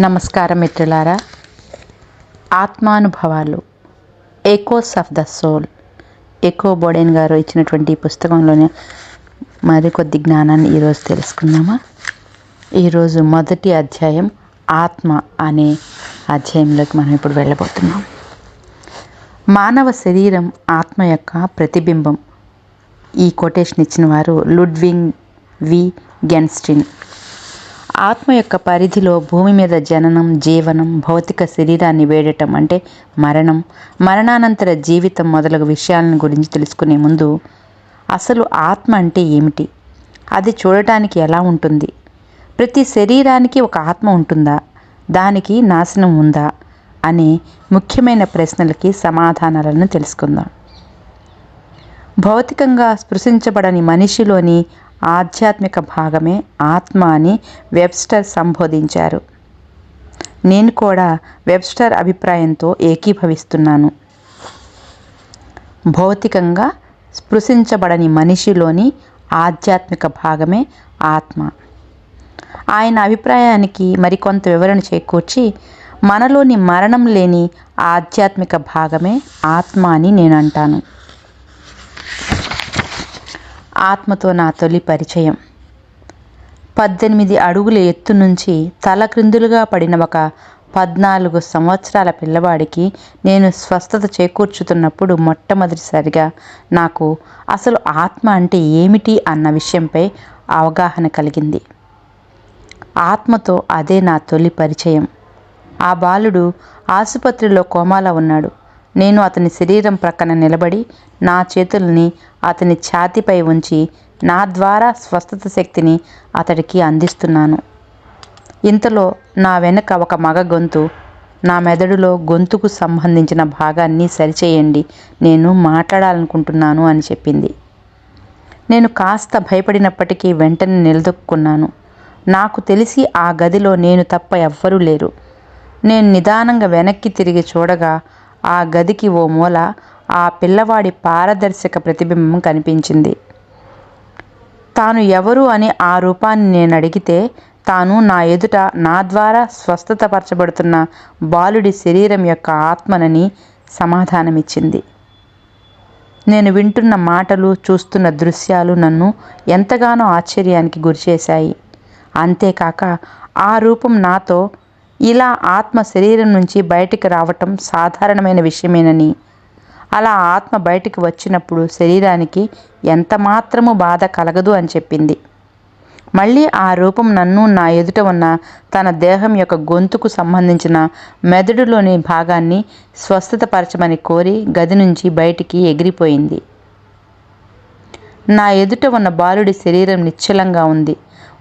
నమస్కారం మిత్రులారా. ఆత్మానుభవాలు echoes of the soul Echo Bodine గారు ఇచ్చినటువంటి పుస్తకంలోని మరికొద్ది జ్ఞానాన్ని ఈరోజు తెలుసుకుందామా. ఈరోజు మొదటి అధ్యాయం ఆత్మ అనే అధ్యాయంలోకి మనం ఇప్పుడు వెళ్ళబోతున్నాం. మానవ శరీరం ఆత్మ యొక్క ప్రతిబింబం. ఈ కొటేషన్ ఇచ్చిన వారు లుడ్వింగ్ వి గెన్స్టిన్. ఆత్మ యొక్క పరిధిలో భూమి మీద జననం జీవనం భౌతిక శరీరాన్ని వేడటం అంటే మరణం. మరణానంతర జీవితం మొదలగు విషయాలను గురించి తెలుసుకునే ముందు అసలు ఆత్మ అంటే ఏమిటి? అది చూడటానికి ఎలా ఉంటుంది? ప్రతి శరీరానికి ఒక ఆత్మ ఉంటుందా? దానికి నాశనం ఉందా? అనే ముఖ్యమైన ప్రశ్నలకి సమాధానాలను తెలుసుకుందాం. భౌతికంగా స్పృశించబడని మనిషిలోని ఆధ్యాత్మిక భాగమే ఆత్మ అని వెబ్స్టర్ సంబోధించారు. నేను కూడా వెబ్స్టర్ అభిప్రాయంతో ఏకీభవిస్తున్నాను. భౌతికంగా స్పృశించబడని మనిషిలోని ఆధ్యాత్మిక భాగమే ఆత్మ. ఆయన అభిప్రాయానికి మరికొంత వివరణ చేకూర్చి మనలోని మరణం లేని ఆధ్యాత్మిక భాగమే ఆత్మ అని నేను అంటాను ఆత్మతో నా తొలి పరిచయం. పద్దెనిమిది అడుగుల ఎత్తు నుంచి తల క్రిందులుగా పడిన ఒక పద్నాలుగు సంవత్సరాల పిల్లవాడికి నేను స్వస్థత చేకూర్చుతున్నప్పుడు మొట్టమొదటిసారిగా నాకు అసలు ఆత్మ అంటే ఏమిటి అన్న విషయంపై అవగాహన కలిగింది. ఆత్మతో అదే నా తొలి పరిచయం. ఆ బాలుడు ఆసుపత్రిలో కోమాలో ఉన్నాడు. నేను అతని శరీరం ప్రక్కన నిలబడి నా చేతుల్ని అతని ఛాతీపై ఉంచి నా ద్వారా స్వస్థత శక్తిని అతడికి అందిస్తున్నాను. ఇంతలో నా వెనుక ఒక మగ గొంతు నా మెదడులో గొంతుకు సంబంధించిన భాగాన్ని సరిచేయండి నేను మాట్లాడాలనుకుంటున్నాను అని చెప్పింది. నేను కాస్త భయపడినప్పటికీ వెంటనే నిలదొక్కున్నాను. నాకు తెలిసి ఆ గదిలో నేను తప్ప ఎవ్వరూ లేరు. నేను నిదానంగా వెనక్కి తిరిగి చూడగా ఆ గదికి ఓ మూల ఆ పిల్లవాడి పారదర్శక ప్రతిబింబం కనిపించింది. తాను ఎవరు అని ఆ రూపాన్ని నేను అడిగితే తాను నా ఎదుట నా ద్వారా స్వస్థతపరచబడుతున్న బాలుడి శరీరం యొక్క ఆత్మనని సమాధానమిచ్చింది. నేను వింటున్న మాటలు చూస్తున్న దృశ్యాలు నన్ను ఎంతగానో ఆశ్చర్యానికి గురిచేశాయి. అంతేకాక ఆ రూపం నాతో ఇలా ఆత్మ శరీరం నుంచి బయటికి రావటం సాధారణమైన విషయమేనని. అలా ఆత్మ బయటికి వచ్చినప్పుడు శరీరానికి ఎంత మాత్రము బాధ కలగదు అని చెప్పింది. మళ్ళీ ఆ రూపం నన్ను నా ఎదుట ఉన్న తన దేహం యొక్క గొంతుకు సంబంధించిన మెదడులోని భాగాన్ని స్వస్థతపరచమని కోరి గది నుంచి బయటికి ఎగిరిపోయింది. నా ఎదుట ఉన్న బాలుడి శరీరం నిశ్చలంగా ఉంది.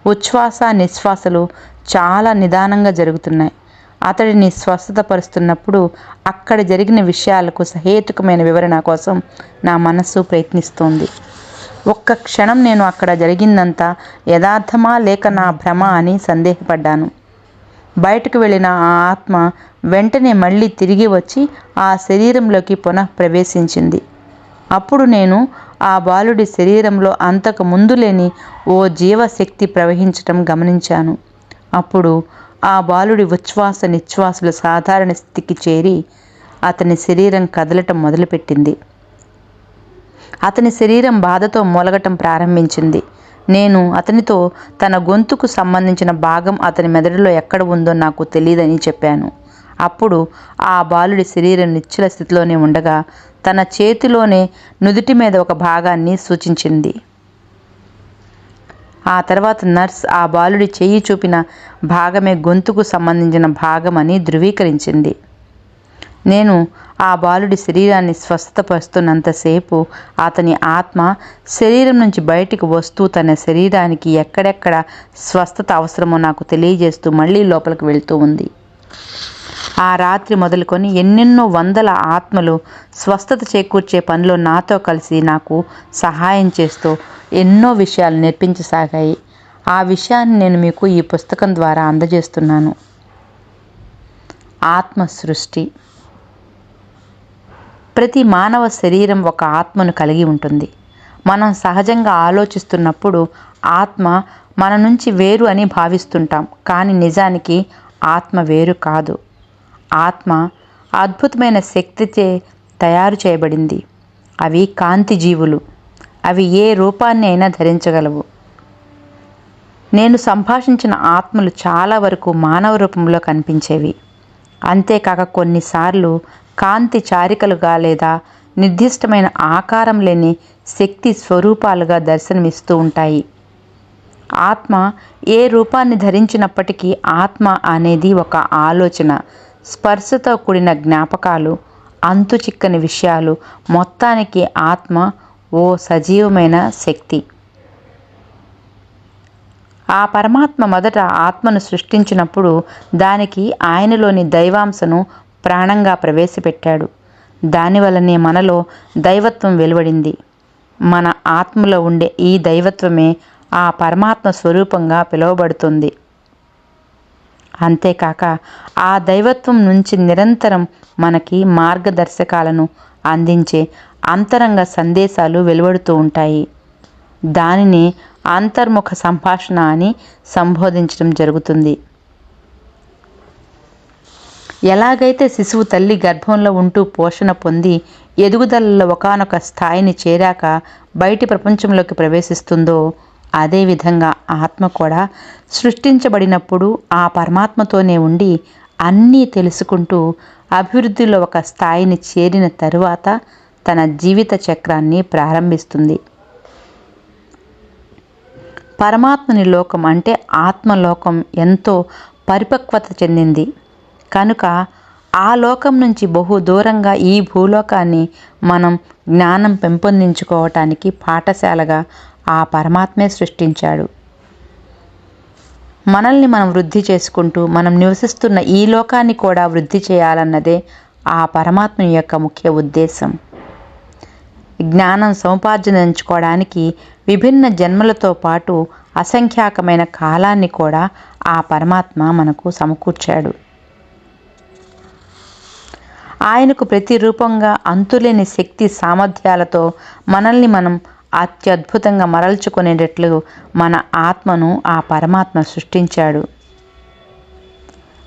ఉచ్ఛ్వాస నిశ్వాసలు చాలా నిదానంగా జరుగుతున్నాయి. అతడిని స్వస్థతపరుస్తున్నప్పుడు అక్కడ జరిగిన విషయాలకు సహేతుకమైన వివరణ కోసం నా మనస్సు ప్రయత్నిస్తోంది. ఒక్క క్షణం నేను అక్కడ జరిగిందంతా యథార్థమా లేక నా భ్రమ అని సందేహపడ్డాను. బయటకు వెళ్ళిన ఆ ఆత్మ వెంటనే మళ్ళీ తిరిగి వచ్చి ఆ శరీరంలోకి పునః ప్రవేశించింది. అప్పుడు నేను ఆ బాలుడి శరీరంలో అంతకు ముందు లేని ఓ జీవశక్తి ప్రవహించటం గమనించాను. అప్పుడు ఆ బాలుడి ఉచ్ఛ్వాస నిశ్వాసలు సాధారణ స్థితికి చేరి అతని శరీరం కదలటం మొదలుపెట్టింది. అతని శరీరం బాధతో మూలగటం ప్రారంభించింది. నేను అతనితో తన గొంతుకు సంబంధించిన భాగం అతని మెదడులో ఎక్కడ ఉందో నాకు తెలియదని చెప్పాను. అప్పుడు ఆ బాలుడి శరీరం నిశ్చల స్థితిలోనే ఉండగా తన చేతిలోనే నుదుటి మీద ఒక భాగాన్ని సూచించింది. ఆ తర్వాత నర్స్ ఆ బాలుడి చెయ్యి చూపిన భాగమే గొంతుకు సంబంధించిన భాగమని ధృవీకరించింది. నేను ఆ బాలుడి శరీరాన్ని స్వస్థపరుస్తున్నంతసేపు అతని ఆత్మ శరీరం నుంచి బయటికి వస్తూ తన శరీరానికి ఎక్కడెక్కడ స్వస్థత అవసరమో నాకు తెలియజేస్తూ మళ్ళీ లోపలికి వెళ్తూ ఉంది. ఆ రాత్రి మొదలుకొని ఎన్నెన్నో వందల ఆత్మలు స్వస్థత చేకూర్చే పనిలో నాతో కలిసి నాకు సహాయం చేస్తూ ఎన్నో విషయాలు నేర్పించసాగాయి. ఆ విషయాన్ని నేను మీకు ఈ పుస్తకం ద్వారా అందజేస్తున్నాను. ఆత్మ సృష్టి ప్రతి మానవ శరీరం ఒక ఆత్మను కలిగి ఉంటుంది. మనం సహజంగా ఆలోచిస్తున్నప్పుడు ఆత్మ మన నుంచి వేరు అని భావిస్తుంటాం. కానీ నిజానికి ఆత్మ వేరు కాదు. ఆత్మ అద్భుతమైన శక్తిచే తయారు చేయబడింది. అవి కాంతి జీవులు అవి ఏ రూపాన్ని అయినా ధరించగలవు. నేను సంభాషించిన ఆత్మలు చాలా వరకు మానవ రూపంలో కనిపించేవి. అంతేకాక కొన్నిసార్లు కాంతి చారికలుగా లేదా నిర్దిష్టమైన ఆకారం లేని శక్తి స్వరూపాలుగా దర్శనమిస్తూ ఉంటాయి. ఆత్మ ఏ రూపాన్ని ధరించినప్పటికీ ఆత్మ అనేది ఒక ఆలోచన స్పర్శతో కూడిన జ్ఞాపకాలు అంతు చిక్కని విషయాలు మొత్తానికి ఆత్మ ఓ సజీవమైన శక్తి. ఆ పరమాత్మ మొదట ఆత్మను సృష్టించినప్పుడు దానికి ఆయనలోని దైవాంశను ప్రాణంగా ప్రవేశపెట్టాడు. దానివలనే మనలో దైవత్వం వెలువడింది. మన ఆత్మలో ఉండే ఈ దైవత్వమే ఆ పరమాత్మ స్వరూపంగా పిలువబడుతుంది. అంతేకాక ఆ దైవత్వం నుంచి నిరంతరం మనకి మార్గదర్శకాలను అందించే అంతరంగ సందేశాలు వెలువడుతూ ఉంటాయి. దానిని అంతర్ముఖ సంభాషణ అని సంబోధించడం జరుగుతుంది. ఎలాగైతే శిశువు తల్లి గర్భంలో ఉంటూ పోషణ పొంది ఎదుగుదలలో ఒకనొక స్థాయిని చేరాక బయటి ప్రపంచంలోకి ప్రవేశిస్తుందో అదేవిధంగా ఆత్మ కూడా సృష్టించబడినప్పుడు ఆ పరమాత్మతోనే ఉండి అన్నీ తెలుసుకుంటూ అభివృద్ధిలో ఒక స్థాయిని చేరిన తరువాత తన జీవిత చక్రాన్ని ప్రారంభిస్తుంది. పరమాత్మని లోకం అంటే ఆత్మలోకం ఎంతో పరిపక్వత చెందింది. కనుక ఆ లోకం నుంచి బహు దూరంగా ఈ భూలోకాన్ని మనం జ్ఞానం పెంపొందించుకోవటానికి పాఠశాలగా ఆ పరమాత్మే సృష్టించాడు. మనల్ని మనం వృద్ధి చేసుకుంటూ మనం నివసిస్తున్న ఈ లోకాన్ని కూడా వృద్ధి చేయాలన్నదే ఆ పరమాత్మ యొక్క ముఖ్య ఉద్దేశం. జ్ఞానం సముపార్జనించుకోవడానికి విభిన్న జన్మలతో పాటు అసంఖ్యాకమైన కాలాన్ని కూడా ఆ పరమాత్మ మనకు సమకూర్చాడు. ఆయనకు ప్రతి రూపంగా అంతులేని శక్తి సామర్థ్యాలతో మనల్ని మనం అత్యద్భుతంగా మరల్చుకునేటట్లు మన ఆత్మను ఆ పరమాత్మ సృష్టించాడు.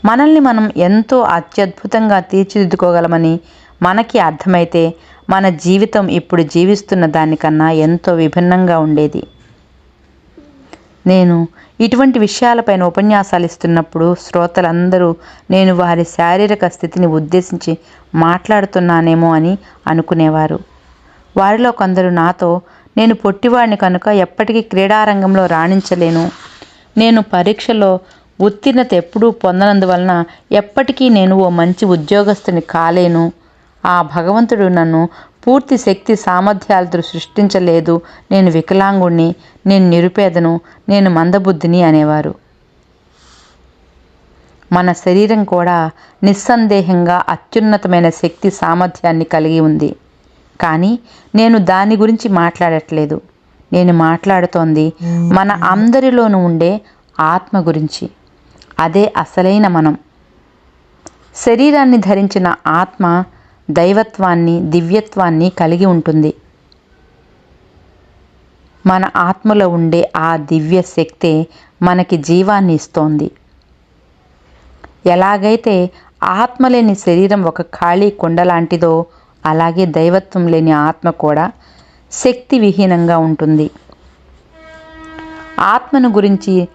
మనల్ని మనం ఎంతో అత్యద్భుతంగా తీర్చిదిద్దుకోగలమని మనకి అర్థమైతే మన జీవితం ఇప్పుడు జీవిస్తున్న దానికన్నా ఎంతో విభిన్నంగా ఉండేది. నేను ఇటువంటి విషయాలపైన ఉపన్యాసాలు ఇస్తున్నప్పుడు శ్రోతలందరూ నేను వారి శారీరక స్థితిని ఉద్దేశించి మాట్లాడుతున్నానేమో అని అనుకునేవారు. వారిలో కొందరు నాతో నేను పొట్టివాడిని కనుక ఎప్పటికీ క్రీడారంగంలో రాణించలేను. నేను పరీక్షలో ఉత్తీర్ణత ఎప్పుడూ పొందనందువలన ఎప్పటికీ నేను ఓ మంచి ఉద్యోగస్తుని కాలేను. ఆ భగవంతుడు నన్ను పూర్తి శక్తి సామర్థ్యాలతో సృష్టించలేదు. నేను వికలాంగుణ్ణి నేను నిరుపేదను నేను మందబుద్ధిని అనేవారు. మన శరీరం కూడా నిస్సందేహంగా అత్యున్నతమైన శక్తి సామర్థ్యాన్ని కలిగి ఉంది. కానీ నేను దాని గురించి మాట్లాడట్లేదు. నేను మాట్లాడుతోంది మన అందరిలోనూ ఉండే ఆత్మ గురించి. అదే అసలైన మనం. శరీరాన్ని ధరించిన ఆత్మ దైవత్వాన్ని దివ్యత్వాన్ని కలిగి ఉంటుంది. మన ఆత్మలో ఉండే ఆ దివ్య శక్తే మనకి జీవాన్ని ఇస్తోంది. ఎలాగైతే ఆత్మ లేని శరీరం ఒక ఖాళీ కుండ లాంటిదో అలాగే దైవత్వం లేని ఆత్మ కూడా శక్తి విహీనంగా ఉంటుంది. ఆత్మను గురించి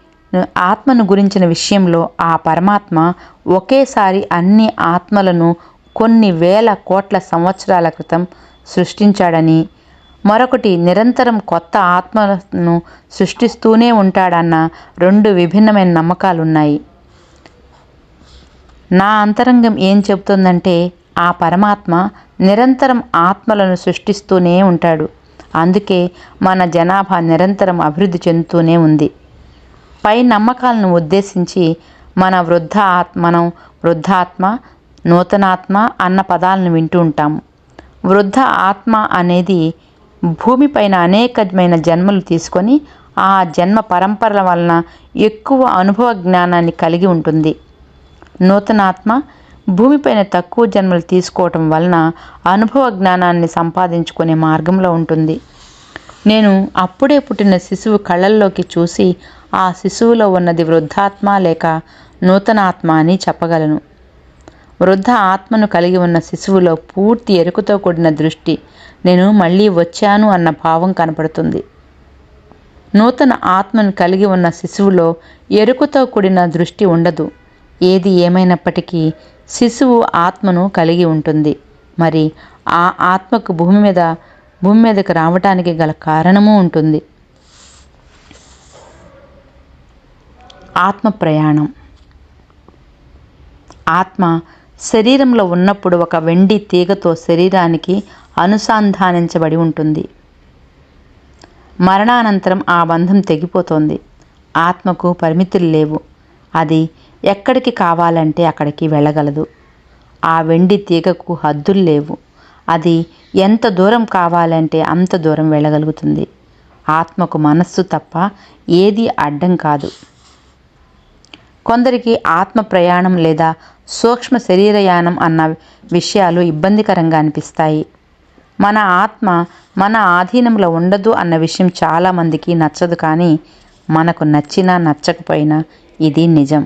ఆత్మను గురించిన విషయంలో ఆ పరమాత్మ ఒకేసారి అన్ని ఆత్మలను కొన్ని వేల కోట్ల సంవత్సరాల క్రితం సృష్టించాడని మరొకటి నిరంతరం కొత్త ఆత్మలను సృష్టిస్తూనే ఉంటాడన్న రెండు విభిన్నమైన నమ్మకాలున్నాయి. నా అంతరంగం ఏం చెబుతుందంటే ఆ పరమాత్మ నిరంతరం ఆత్మలను సృష్టిస్తూనే ఉంటాడు. అందుకే మన జనాభా నిరంతరం అభివృద్ధి చెందుతూనే ఉంది. పై నమ్మకాలను ఉద్దేశించి మన వృద్ధ మనం వృద్ధాత్మ నూతనాత్మ అన్న పదాలను వింటూ ఉంటాము వృద్ధ ఆత్మ అనేది భూమిపైన అనేకమైన జన్మలు తీసుకొని ఆ జన్మ పరంపరల వలన ఎక్కువ అనుభవ జ్ఞానాన్ని కలిగి ఉంటుంది. నూతనాత్మ భూమిపైన తక్కువ జన్మలు తీసుకోవటం వలన అనుభవ జ్ఞానాన్ని సంపాదించుకునే మార్గంలో ఉంటుంది. నేను అప్పుడే పుట్టిన శిశువు కళ్ళల్లోకి చూసి ఆ శిశువులో ఉన్నది వృద్ధాత్మ లేక నూతన ఆత్మ అని చెప్పగలను. వృద్ధ ఆత్మను కలిగి ఉన్న శిశువులో పూర్తి ఎరుకతో కూడిన దృష్టి. నేను మళ్ళీ వచ్చాను అన్న భావం కనపడుతుంది. నూతన ఆత్మను కలిగి ఉన్న శిశువులో ఎరుకతో కూడిన దృష్టి ఉండదు. ఏది ఏమైనప్పటికీ శిశువు ఆత్మను కలిగి ఉంటుంది. మరి ఆ ఆత్మకు భూమి మీద భూమి మీదకి రావటానికి గల కారణము ఉంటుంది. ఆత్మ ప్రయాణం. ఆత్మ శరీరంలో ఉన్నప్పుడు ఒక వెండి తీగతో శరీరానికి అనుసంధానించబడి ఉంటుంది. మరణానంతరం ఆ బంధం తెగిపోతోంది. ఆత్మకు పరిమితులు లేవు. అది ఎక్కడికి కావాలంటే అక్కడికి వెళ్ళగలదు. ఆ వెండి తీగకు హద్దులు లేవు. అది ఎంత దూరం కావాలంటే అంత దూరం వెళ్ళగలుగుతుంది. ఆత్మకు మనస్సు తప్ప ఏది అడ్డం కాదు. కొందరికి ఆత్మ ప్రయాణం లేదా సూక్ష్మ శరీరయానం అన్న విషయాలు ఇబ్బందికరంగా అనిపిస్తాయి. మన ఆత్మ మన ఆధీనంలో ఉండదు అన్న విషయం చాలామందికి నచ్చదు కానీ మనకు నచ్చినా నచ్చకపోయినా ఇది నిజం.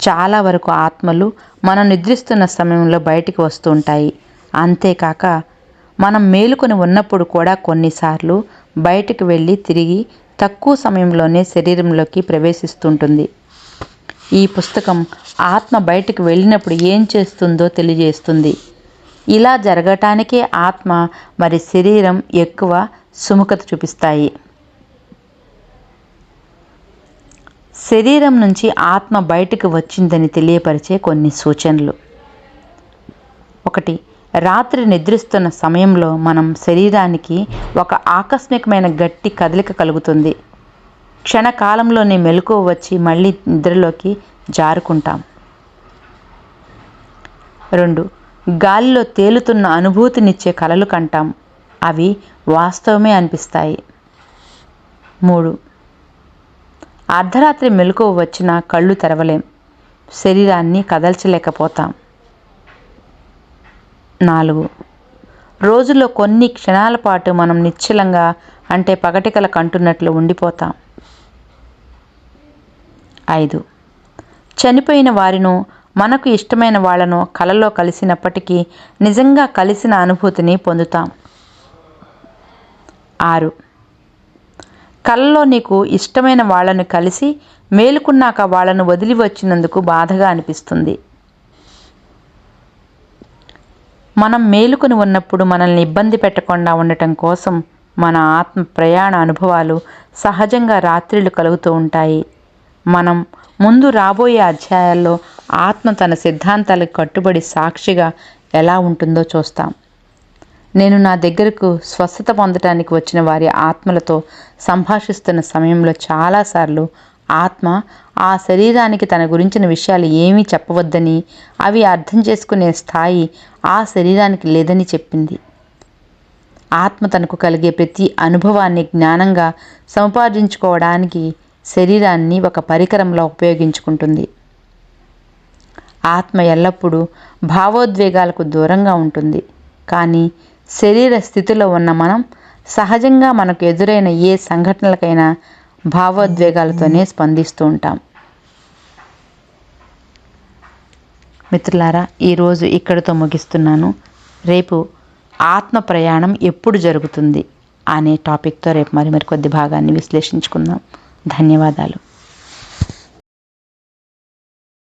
చాలా వరకు ఆత్మలు మనం నిద్రిస్తున్న సమయంలో బయటికి వస్తూ ఉంటాయి. అంతేకాక మనం మేలుకొని ఉన్నప్పుడు కూడా కొన్నిసార్లు బయటకు వెళ్ళి తిరిగి తక్కువ సమయంలోనే శరీరంలోకి ప్రవేశిస్తుంటుంది. ఈ పుస్తకం ఆత్మ బయటకు వెళ్ళినప్పుడు ఏం చేస్తుందో తెలియజేస్తుంది. ఇలా జరగటానికే ఆత్మ మరి శరీరం ఎక్కువ సుముఖత చూపిస్తాయి. శరీరం నుంచి ఆత్మ బయటకు వచ్చిందని తెలియపరిచే కొన్ని సూచనలు. ఒకటి రాత్రి నిద్రిస్తున్న సమయంలో మనం శరీరానికి ఒక ఆకస్మికమైన గట్టి కదలిక కలుగుతుంది. క్షణకాలంలోనే మెలకువ వచ్చి మళ్ళీ నిద్రలోకి జారుకుంటాం. రెండు గాలిలో తేలుతున్న అనుభూతినిచ్చే కలలు కంటాం. అవి వాస్తవమే అనిపిస్తాయి. మూడు అర్ధరాత్రి మెలకువ వచ్చినా కళ్ళు తెరవలేం. శరీరాన్ని కదల్చలేకపోతాం. నాలుగు. రోజులో కొన్ని క్షణాల పాటు మనం నిశ్చలంగా అంటే పగటికల కంటున్నట్లు ఉండిపోతాం. ఐదు. చనిపోయిన వారిను మనకు ఇష్టమైన వాళ్ళను కలలో కలిసినప్పటికీ నిజంగా కలిసిన అనుభూతిని పొందుతాం. ఆరు. కలలో నీకు ఇష్టమైన వాళ్ళను కలిసి మేలుకున్నాక వాళ్ళను వదిలి వచ్చినందుకు బాధగా అనిపిస్తుంది. మనం మేలుకొని ఉన్నప్పుడు మనల్ని ఇబ్బంది పెట్టకుండా ఉండటం కోసం మన ఆత్మ ప్రయాణ అనుభవాలు సహజంగా రాత్రిలు కలుగుతూ ఉంటాయి. మనం ముందు రాబోయే అధ్యాయాల్లో ఆత్మ తన సిద్ధాంతాలకు కట్టుబడి సాక్షిగా ఎలా ఉంటుందో చూస్తాం. నేను నా దగ్గరకు స్వస్థత పొందటానికి వచ్చిన వారి ఆత్మలతో సంభాషిస్తున్న సమయంలో చాలాసార్లు ఆత్మ ఆ శరీరానికి తన గురించిన విషయాలు ఏమీ చెప్పవద్దని అవి అర్థం చేసుకునే స్థాయి ఆ శరీరానికి లేదని చెప్పింది. ఆత్మ తనకు కలిగే ప్రతి అనుభవాన్ని జ్ఞానంగా సంపాదించుకోవడానికి శరీరాన్ని ఒక పరికరంలో ఉపయోగించుకుంటుంది. ఆత్మ ఎల్లప్పుడూ భావోద్వేగాలకు దూరంగా ఉంటుంది. కానీ శరీర స్థితిలో ఉన్న మనం సహజంగా మనకు ఎదురైన ఏ సంఘటనలకైనా భావోద్వేగాలతోనే స్పందిస్తూ ఉంటాం. మిత్రులారా ఈరోజు ఇక్కడితో ముగిస్తున్నాను. రేపు ఆత్మ ప్రయాణం ఎప్పుడు జరుగుతుంది అనే టాపిక్తో రేపు మరి మరి కొద్ది భాగాన్ని విశ్లేషించుకుందాం. ధన్యవాదాలు.